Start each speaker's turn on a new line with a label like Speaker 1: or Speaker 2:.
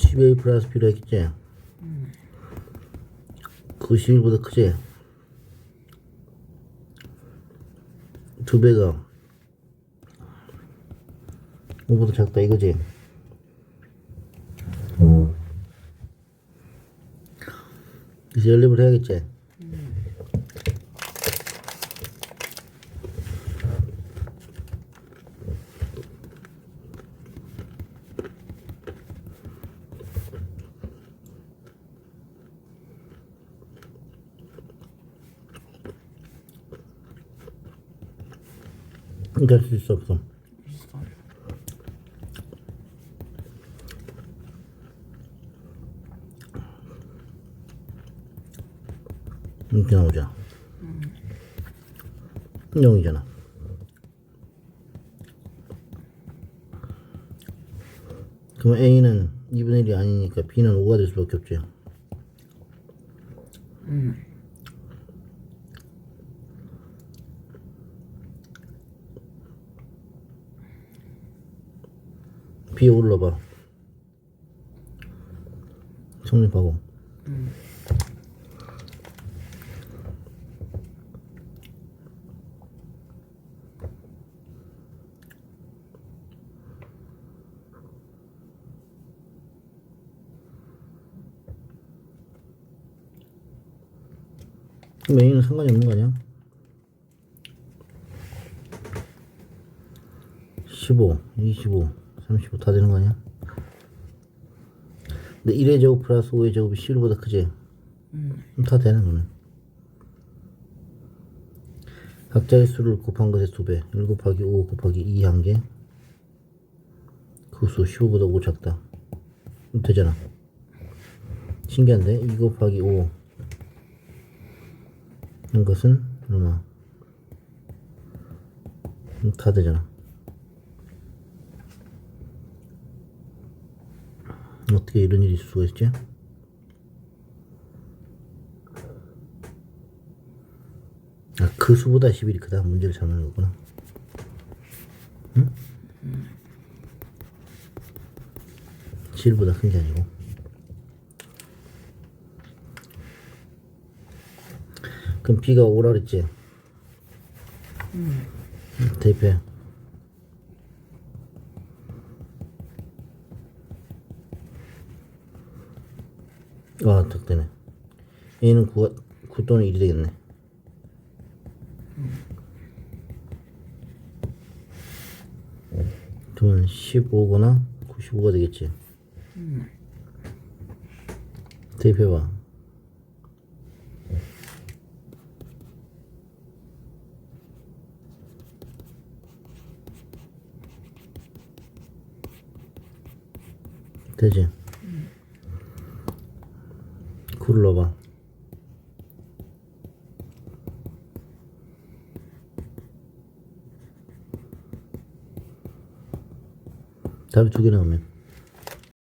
Speaker 1: 10A 플러스 필요했겠지? 그 11보다 크지? 두 배가 5보다 작다 이거지? 이제 연립을 해야겠지? 이렇게 할수 있어 없어? 이렇게 나오잖아. 0이잖아. 그럼 A는 2분의 1이 아니니까 B는 5가 될 수밖에 없지.
Speaker 2: 음.
Speaker 1: B 올라봐. 성립하고. 그럼 A는 상관이 없는 거 아니야? 15, 25, 35 다 되는 거 아니야? 근데 1의 제곱 플러스 5의 제곱이 11보다 크지?
Speaker 2: 음.
Speaker 1: 그럼 다 되는 거네. 각자의 수를 곱한 것의 두 배. 1 곱하기 5 곱하기 2 한 개. 그수 15보다 5 작다. 그럼 되잖아. 신기한데? 2 곱하기 5. 한 것은 얼마? 다 되잖아. 어떻게 이런 일이 있을 수가 있지? 아, 그 수보다 11이 크다. 문제를 잘못한 거구나. 응? 11보다 큰 게 아니고. 그럼 B가 5라 그랬지? 응, 대입해. 아, 딱 되네. A는 9, 9 또는 1이 되겠네. 돈 15거나 95가 되겠지. 대입해봐. 되지? 9를 넣어봐. 답이 두 개 나오면